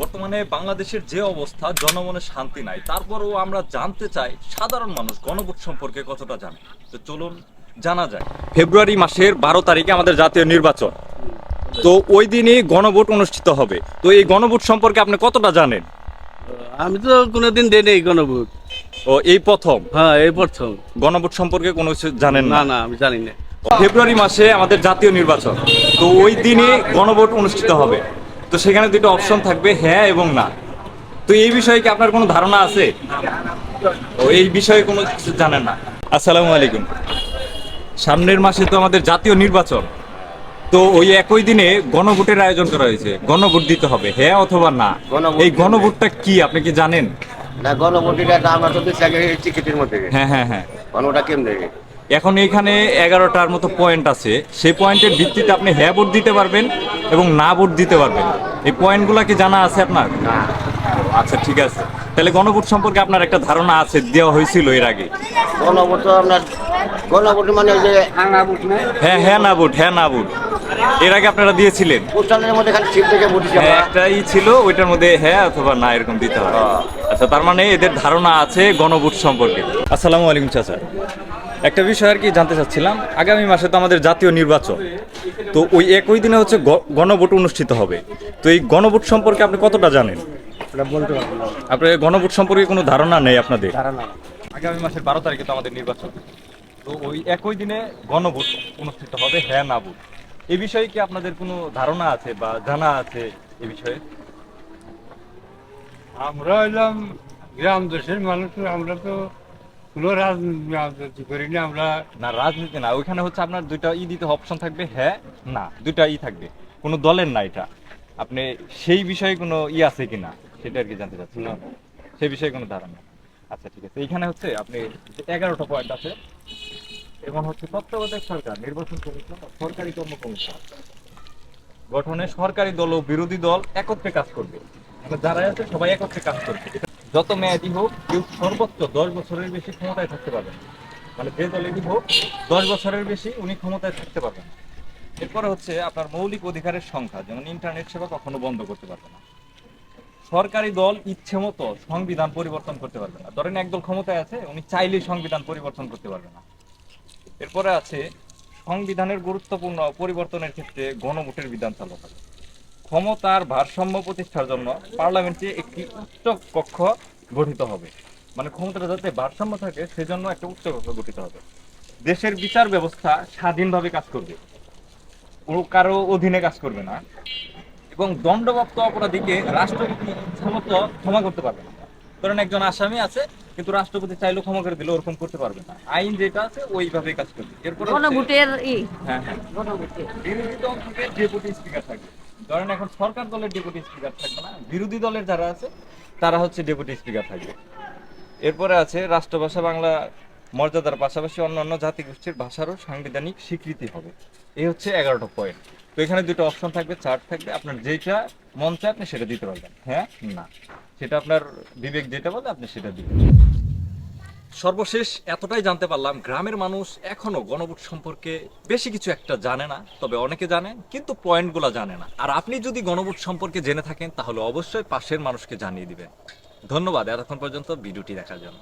বর্তমানে বাংলাদেশের যে অবস্থা জনমনে শান্তি নাই। তারপরও আমরা জানতে চাই সাধারণ মানুষ গণভোট সম্পর্কে কতটা জানে? তো চলুন জানা যায় ফেব্রুয়ারি মাসের বারো তারিখে আমাদের জাতীয় নির্বাচন। তো ওই দিনই গণভোট অনুষ্ঠিত হবে। তো এই গণভোট সম্পর্কে আপনি কতটা জানেন? আমি তো কোনোদিন দেই নেই গণভোট। ও এই প্রথম? হ্যাঁ এই প্রথম। গণভোট সম্পর্কে কোনো কিছু জানেন না? না না আমি জানি না। ফেব্রুয়ারি মাসে আমাদের জাতীয় নির্বাচন। তো ওই দিনই গণভোট অনুষ্ঠিত হবে। তো সেখানে দুটো অপশন থাকবে হ্যাঁ এবং না। তো এই বিষয়ে কি আপনার কোনো ধারণা আছে? ও এই বিষয়ে কোনো কিছু জানেন না। আসসালামু আলাইকুম। সামনের মাসে তো আমাদের জাতীয় নির্বাচন। তো ওই একই দিনে গণভোটের আয়োজন করা হয়েছে। গণভোট দিতে হবে হ্যাঁ অথবা না? গণভোট এই গণভোটটা কি আপনি কি জানেন? না গণভোটের একটা আমরা তো টিকিটের মধ্যে। হ্যাঁ হ্যাঁ হ্যাঁ। গণটা কেমনে? এখন এখানে এগারোটার মতো পয়েন্ট আছে। সেই পয়েন্টের ভিত্তিতে আপনি হ্যাঁ ভোট দিতে পারবেন এবং না ভোট দিতে পারবেন। এই পয়েন্টগুলো কি জানা আছে আপনার? আচ্ছা ঠিক আছে। তাহলে গণভোট সম্পর্কে আপনার একটা ধারণা আছে দেওয়া হয়েছিল এর আগে। গণভোট আপনার গণভোট মানে যে ভোট হ্যাঁ হ্যাঁ না ভোট হ্যাঁ না ভোট। এর আগে আপনারা দিয়েছিলেন। পোস্টালের মধ্যে খালি ছিপ থেকে ভোট হ্যাঁ। একটাই ছিল ওইটার মধ্যে হ্যাঁ অথবা না এরকম দিতে হবে। হ্যাঁ। আচ্ছা তার মানে এদের ধারণা আছে গণভোট সম্পর্কে। আসসালামু আলাইকুম চাচা। একটা বিষয় আর কি জানতে চাচ্ছিলাম আগামী মাসে তো আমাদের জাতীয় নির্বাচন তো ওই একই দিনে হচ্ছে গণভোট অনুষ্ঠিত হবে। তো এই গণভোট সম্পর্কে আপনি কতটা জানেন? আপনার গণভোট সম্পর্কে কোনো ধারণা নেই আপনাদের? ধারণা আগামী মাসের বারো তারিখে তো আমাদের নির্বাচন। তো ওই একই দিনে গণভোট অনুষ্ঠিত হবে হ্যাঁ না ভোট। এই বিষয়ে কি আপনাদের কোনো ধারণা আছে বা জানা আছে এ বিষয়ে? আমরা হইলাম গ্রাম দেশের মানুষ আমরা তো কোনো রাজনীতি করি না আমরা। না রাজনীতি না ওইখানে হচ্ছে আপনার দুইটা ই দিতে অপশন থাকবে হ্যাঁ না দুইটা ই থাকবে। কোনো দলের না এটা। আপনি সেই বিষয়ে কোনো ই আছে কিনা সেটা আর কি জানতে চাচ্ছি না। সেই বিষয়ে কোনো ধারণা আচ্ছা ঠিক আছে। এখানে হচ্ছে আপনি এগারোটা পয়েন্ট আছে। এবং হচ্ছে তত্ত্বাবধায়ক সরকার নির্বাচন কমিশন সরকারি কর্ম কমিশন গঠনে সরকারি দল ও বিরোধী দল একত্রে কাজ করবে। যারা আছে সবাই একত্রে কাজ করবে। যত মেয়াদি হোক, কেউ সর্বোচ্চ দশ বছরের বেশি ক্ষমতায় থাকতে পারবে মানে যে দলেরই হোক, দশ বছরের বেশি উনি ক্ষমতায় থাকতে পারবেন এরপরে হচ্ছে আপনার মৌলিক অধিকারের সংখ্যা, যেমন ইন্টারনেট সেবা কখনো বন্ধ করতে পারবে না। সরকারি দল ইচ্ছে মতো সংবিধান পরিবর্তন করতে পারবে না। ধরেন একদল ক্ষমতায় আছে, উনি চাইলেই সংবিধান পরিবর্তন করতে পারবে না। এরপরে আছে সংবিধানের গুরুত্বপূর্ণ পরিবর্তনের ক্ষেত্রে গণভোটের বিধান চালু হবে ক্ষমতার ভারসাম্য প্রতিষ্ঠার জন্য পার্লামেন্টে একটি উচ্চ কক্ষ গঠিত হবে। মানে ক্ষমতাটা যাতে ভারসাম্য থাকে সেজন্য একটা উচ্চ কক্ষ গঠিত হবে। দেশের বিচার ব্যবস্থা স্বাধীনভাবে কাজ করবে। ও কারও অধীনে কাজ করবে না। এবং দণ্ডপ্রাপ্ত অপরাধীকে রাষ্ট্রপতি ইচ্ছামতো ক্ষমা করতে পারবে না। ধরেন একজন আসামি আছে কিন্তু রাষ্ট্রপতি চাইলেও ক্ষমা করে দিলে ওরকম করতে পারবে না। আইন যেটা আছে ওইভাবেই কাজ করবে। এরপর গণভোটের হ্যাঁ হ্যাঁ। গণভোটের বিরোধী দল থেকে ডেপুটি স্পিকার থাকবে ধরেন এখন সরকার দলের ডেপুটি স্পিকার থাকবে না, বিরোধী দলের যারা আছে, তারা হচ্ছে ডেপুটি স্পিকার থাকবে। এরপরে আছে রাষ্ট্রভাষা বাংলা মর্যাদার পাশাপাশি অন্য অন্যান্য জাতিগোষ্ঠীর ভাষারও সাংবিধানিক স্বীকৃতি হবে। এই হচ্ছে এগারোটা পয়েন্ট তো এখানে দুটো অপশন থাকবে চার্ট থাকবে। আপনার যেটা মন চায় আপনি সেটা দিতে পারবেন। হ্যাঁ? না। সেটা আপনার বিবেক যেটা বলে আপনি সেটা দিবেন। সর্বশেষ এতটাই জানতে পারলাম, গ্রামের মানুষ এখনও গণভোট সম্পর্কে বেশি কিছু একটা জানে না, তবে অনেকে জানে, কিন্তু পয়েন্টগুলো জানে না। আর আপনি যদি গণভোট সম্পর্কে জেনে থাকেন, তাহলে অবশ্যই পাশের মানুষকে জানিয়ে দিবেন। ধন্যবাদ, এতক্ষণ পর্যন্ত ভিডিওটি দেখার জন্য।